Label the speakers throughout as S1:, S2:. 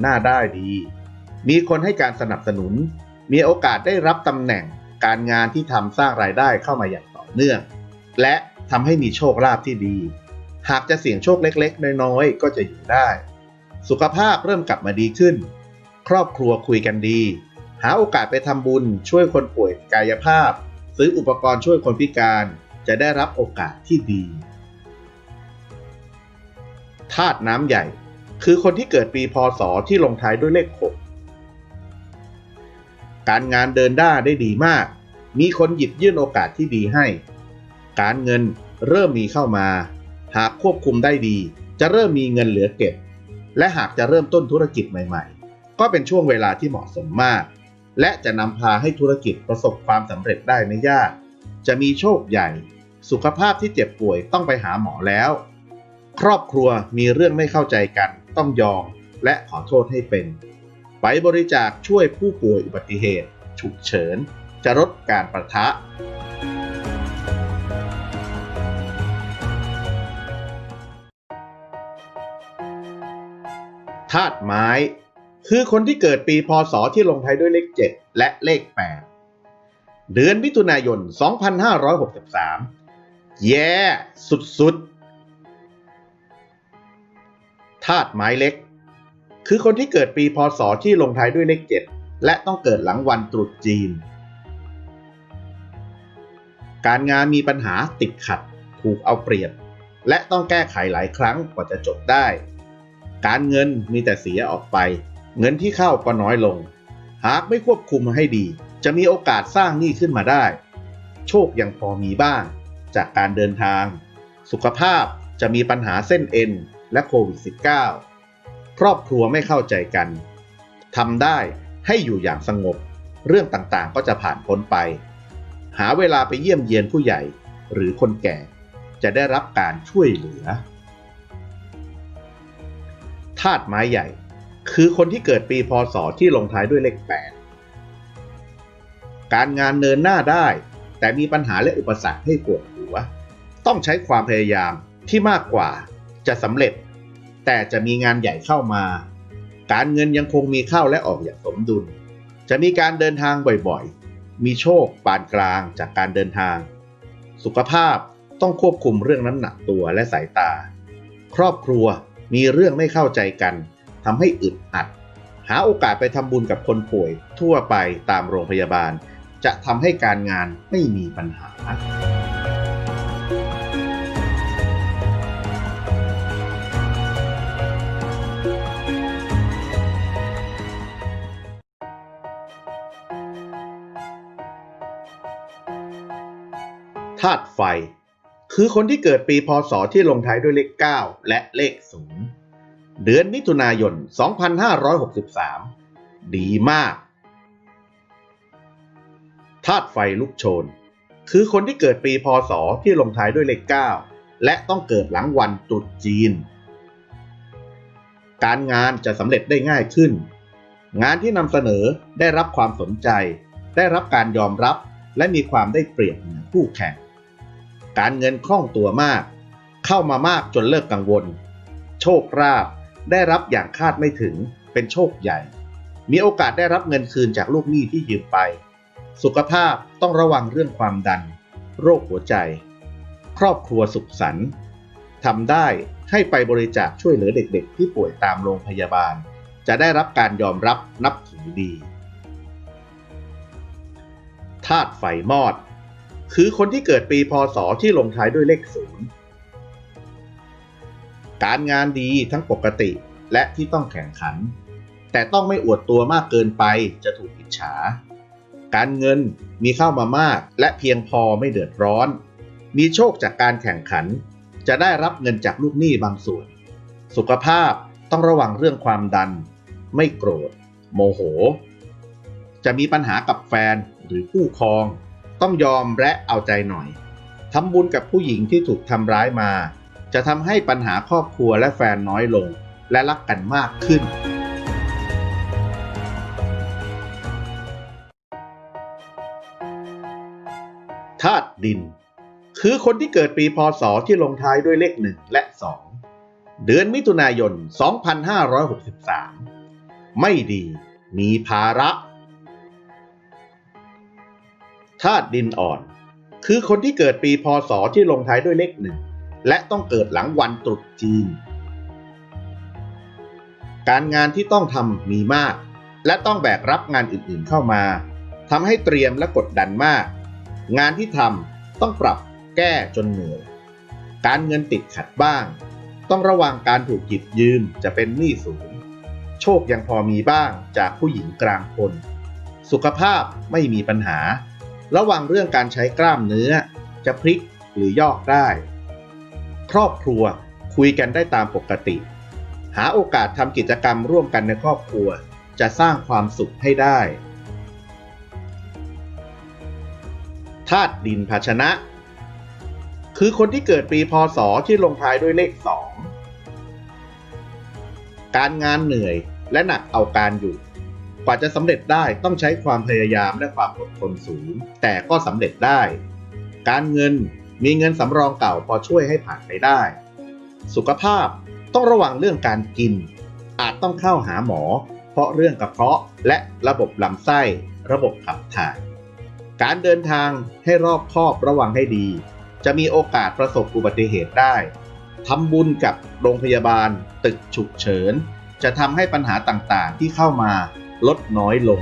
S1: หน้าได้ดี มีคนให้การสนับสนุน มีโอกาสได้รับตำแหน่งการงานที่ทำสร้างรายได้เข้ามาอย่างต่อเนื่อง และทำให้มีโชคลาภที่ดี หากจะเสี่ยงโชคเล็กๆ น้อยๆ ก็จะอยู่ได้ สุขภาพเริ่มกลับมาดีขึ้น ครอบครัวคุยกันดี หาโอกาสไปทำบุญ ช่วยคนป่วยกายภาพ ซื้ออุปกรณ์ช่วยคนพิการ จะได้รับโอกาสที่ดีธาตุน้ำใหญ่ คือคนที่เกิดปีพศที่ลงท้ายด้วยเลข 6 การงานเดินหน้าได้ดีมาก มีคนหยิบยื่นโอกาสที่ดีให้ การเงินเริ่มมีเข้ามา หากควบคุมได้ดี จะเริ่มมีเงินเหลือเก็บ และหากจะเริ่มต้นธุรกิจใหม่ ๆ ก็เป็นช่วงเวลาที่เหมาะสมมาก และจะนำพาให้ธุรกิจประสบความสำเร็จได้ไม่ยาก จะมีโชคใหญ่ สุขภาพที่เจ็บป่วยต้องไปหาหมอแล้ว ครอบครัวมีเรื่องไม่เข้าใจกัน ต้องยอมและขอโทษให้เป็น ไปบริจาคช่วยผู้ป่วยอุบัติเหตุ ฉุกเฉิน จะลดการประทะ ธาตุไม้ คือคนที่เกิดปีพศที่ลงท้ายด้วยเลข 7 และเลข 8 เดือนมิถุนายน 2563 แย่สุดๆ ธาตุไม้เล็ก คือคนที่เกิดปีพศที่ลงท้ายด้วยเลข 7 และต้องเกิดหลังวันตรุษจีน การงานมีปัญหาติดขัด ถูกเอาเปรียบ และต้องแก้ไขหลายครั้งกว่าจะจบได้ การเงินมีแต่เสียออกไป เงินที่เข้าก็น้อยลง หากไม่ควบคุมให้ดี จะมีโอกาสสร้างหนี้ขึ้นมาได้ โชคยังพอมีบ้าง จากการเดินทาง สุขภาพจะมีปัญหาเส้นเอ็น และโควิด -19 ครอบครัวไม่เข้าใจกันทำได้ให้อยู่อย่างสงบ เรื่องต่างๆก็จะผ่านพ้นไป หาเวลาไปเยี่ยมเยียนผู้ใหญ่หรือคนแก่ จะได้รับการช่วยเหลือธาตุไม้ใหญ่ คือคนที่เกิดปีพศที่ลงท้ายด้วยเลข 8 การงานเนินหน้าได้ แต่มีปัญหาและอุปสรรคให้ปวดหัว ต้องใช้ความพยายามที่มากกว่า จะสำเร็จ แต่จะมีงานใหญ่เข้ามา การเงินยังคงมีเข้าและออกอย่างสมดุล จะมีการเดินทางบ่อยๆ มีโชคปานกลางจากการเดินทาง สุขภาพต้องควบคุมเรื่องน้ำหนักตัวและสายตา ครอบครัวมีเรื่องไม่เข้าใจกันทำให้อึดอัด หาโอกาสไปทำบุญกับคนป่วย ทั่วไปตามโรงพยาบาล จะทำให้การงานไม่มีปัญหาาตุไฟ คือคนที่เกิดปีพศที่ลงท้ายด้วยเลข 9 และเลข 0 เดือนมิถุนายน 2563 ดีมาก ธาตุไฟลุกโชน คือคนที่เกิดปีพศที่ลงท้ายด้วยเลข 9 และต้องเกิดหลังวันตรุษจีน การงานจะสำเร็จได้ง่ายขึ้น งานที่นำเสนอได้รับความสนใจ ได้รับการยอมรับและมีความได้เปรียบเหนือคู่แข่ง การเงินคล่องตัวมาก เข้ามามากจนเลิกกังวล โชคราบได้รับอย่างคาดไม่ถึงเป็นโชคใหญ่ มีโอกาสได้รับเงินคืนจากลูกหนี้ที่ยืมไป สุขภาพต้องระวังเรื่องความดัน โรคหัวใจ ครอบครัวสุขสันต์ทำได้ให้ไปบริจาคช่วยเหลือเด็กๆ ที่ป่วยตามโรงพยาบาล จะได้รับการยอมรับนับถือดีธาตุไฟมอด คือคนที่เกิดปีพศที่ลงท้ายด้วยเลขศูนย์การงานดีทั้งปกติและที่ต้องแข่งขัน แต่ต้องไม่อวดตัวมากเกินไปจะถูกอิจฉา การเงินมีเข้ามามากและเพียงพอไม่เดือดร้อน มีโชคจากการแข่งขัน จะได้รับเงินจากลูกหนี้บางส่วน สุขภาพต้องระวังเรื่องความดัน ไม่โกรธ โมโห จะมีปัญหากับแฟนหรือคู่ครอง ต้องยอมและเอาใจหน่อยทำบุญกับผู้หญิงที่ถูกทำร้ายมา จะทำให้ปัญหาครอบครัวและแฟนน้อยลง และรักกันมากขึ้น ธาตุดิน คือคนที่เกิดปีพศที่ลงท้ายด้วยเลข1และ2เดือนมิถุนายน 2563 ไม่ดี มีภาระ ธาตุดินอ่อน คือคนที่เกิดปีพศที่ลงท้ายด้วยเลขหนึ่งและต้องเกิดหลังวันตรุษจีน การงานที่ต้องทำมีมาก และต้องแบกรับงานอื่นๆเข้ามาทำให้เตรียมและกดดันมาก งานที่ทำต้องปรับแก้จนเหนื่อย การเงินติดขัดบ้าง ต้องระวังการถูกหยิบยืมจะเป็นหนี้สูง โชคยังพอมีบ้างจากผู้หญิงกลางคน สุขภาพไม่มีปัญหา ระวังเรื่องการใช้กล้ามเนื้อ จะพลิกหรือยอกได้ ครอบครัวคุยกันได้ตามปกติ หาโอกาสทำกิจกรรมร่วมกันในครอบครัว จะสร้างความสุขให้ได้ธาตุดินภาชนะ คือคนที่เกิดปีพศที่ลงท้ายด้วยเลขสองการงานเหนื่อยและหนักเอาการอยู่ กว่าจะสำเร็จได้ต้องใช้ความพยายามและความอดทนสูง แต่ก็สำเร็จได้ การเงินมีเงินสำรองเก่าพอช่วยให้ผ่านไปได้ สุขภาพต้องระวังเรื่องการกิน อาจต้องเข้าหาหมอ เพราะเรื่องกระเพาะและระบบลำไส้ ระบบขับถ่าย การเดินทางให้รอบคอบระวังให้ดี จะมีโอกาสประสบอุบัติเหตุได้ทำบุญกับโรงพยาบาล ตึกฉุกเฉิน จะทำให้ปัญหาต่างๆที่เข้ามา ลดน้อยลง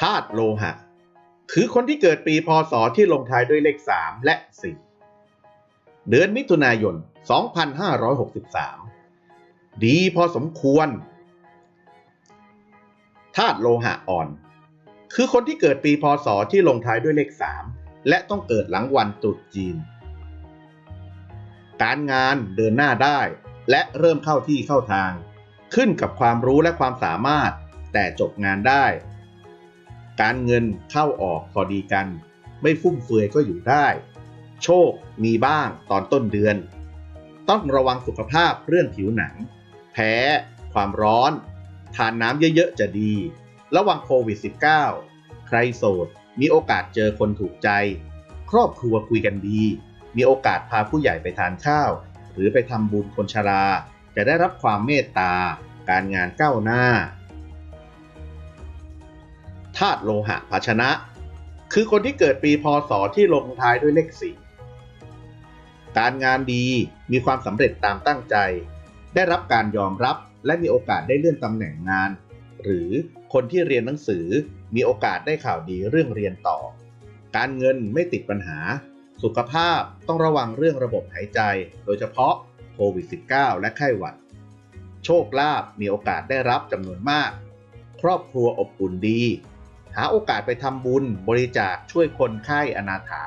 S1: ธาตุโลหะ คือคนที่เกิดปีพศที่ลงท้ายด้วยเลข 3 และ 4 เดือนมิถุนายน 2563 ดีพอสมควร ธาตุโลหะอ่อน คือคนที่เกิดปีพศที่ลงท้ายด้วยเลข 3 และต้องเกิดหลังวันตรุษจีน การงานเดินหน้าได้ และเริ่มเข้าที่เข้าทาง ขึ้นกับความรู้และความสามารถ แต่จบงานได้ การเงินเข้าออกพอดีกัน ไม่ฟุ่มเฟือยก็อยู่ได้ โชคมีบ้างตอนต้นเดือน ต้องระวังสุขภาพเรื่องผิวหนัง แพ้ ความร้อน ทานน้ำเยอะๆจะดี ระวังโควิด -19 ใครโสดมีโอกาสเจอคนถูกใจ ครอบครัวคุยกันดี มีโอกาสพาผู้ใหญ่ไปทานข้าว หรือไปทำบุญคนชรา จะได้รับความเมตตา การงานก้าวหน้าธาตุโลหะภาชนะ คือคนที่เกิดปีพศที่ลงท้ายด้วยเลขสี่การงานดีมีความสำเร็จตามตั้งใจ ได้รับการยอมรับและมีโอกาสได้เลื่อนตำแหน่งงาน หรือคนที่เรียนหนังสือมีโอกาสได้ข่าวดีเรื่องเรียนต่อ การเงินไม่ติดปัญหา สุขภาพต้องระวังเรื่องระบบหายใจ โดยเฉพาะโควิด -19 และไข้หวัด โชคลาภมีโอกาสได้รับจำนวนมาก ครอบครัวอบอุ่นดี หาโอกาสไปทำบุญบริจาคช่วยคนไข้อนาถา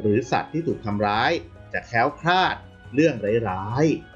S1: หรือสัตว์ที่ถูกทำร้าย จะแคล้วคลาดเรื่องร้ายๆ